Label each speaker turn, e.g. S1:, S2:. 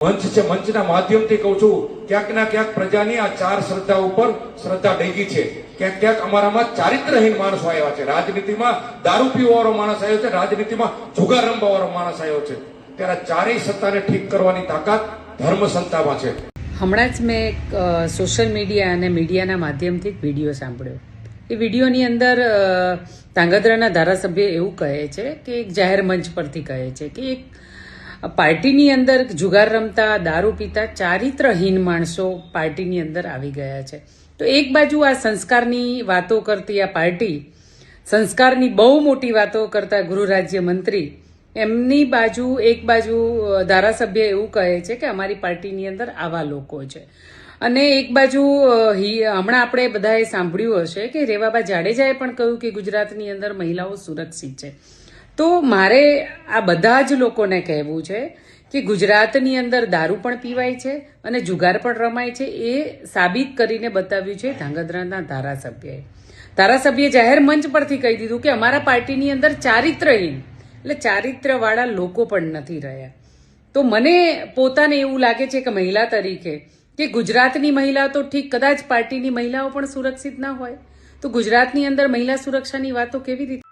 S1: મંચ છે, મંચના માધ્યમથી કહું છું ક્યાંક ના ક્યાંક પ્રજાની આ ચાર શ્રદ્ધા ઉપર શ્રદ્ધા ડેગી છે. ક્યાંક ક્યાંક અમારામાં ચારિત્રહીન માણસો આવ્યા છે. રાજનીતિમાં દારૂ પીવાવાળો માણસ આવ્યો છે, રાજનીતિમાં જુગાર રમવાવાળો માણસ આવ્યો છે. ત્યારે ચારેય સત્તાને ઠીક કરવાની તાકાત ધર્મ સંતામાં છે.
S2: હમણાં જ મેં એક સોશિયલ મીડિયા અને મીડિયાના માધ્યમથી વીડિયો સાંભળ્યો. એ વિડીયોની અંદર ધાંગધ્રાના ધારાસભ્ય એવું કહે છે કે એક જાહેર મંચ પરથી કહે છે કે એક પાર્ટીની અંદર જુગાર રમતા, દારૂ પીતા ચારિત્રહીન માણસો પાર્ટીની અંદર આવી ગયા છે. તો એક બાજુ આ સંસ્કારની વાતો કરતી આ પાર્ટી, સંસ્કારની બહુ મોટી વાતો કરતા ગૃહ રાજ્ય મંત્રી, એમની બાજુ, એક બાજુ ધારાસભ્ય એવું કહે છે કે અમારી પાર્ટીની અંદર આવા લોકો છે. અને એક બાજુ હમણાં આપણે બધાએ સાંભળ્યું હશે કે રેવાબા જાડેજાએ પણ કહ્યું કે ગુજરાતની અંદર મહિલાઓ સુરક્ષિત છે. તો મારે આ બધા જ લોકોને કહેવું છે કે ગુજરાતની અંદર દારૂ પણ પીવાય છે અને જુગાર પણ રમાય છે એ સાબિત કરીને બતાવ્યું છે ધાંગધ્રાના ધારાસભ્યએ. ધારાસભ્યએ જાહેર મંચ પરથી કહી દીધું કે અમારા પાર્ટીની અંદર ચારિત્રહીન, એટલે ચારિત્રવાળા લોકો પણ નથી રહ્યા. તો મને પોતાને એવું લાગે છે કે મહિલા તરીકે, કે ગુજરાતની મહિલા તો ઠીક, કદાચ પાર્ટીની મહિલાઓ પણ સુરક્ષિત ના હોય. તો ગુજરાતની અંદર મહિલા સુરક્ષાની વાતો કેવી રીતે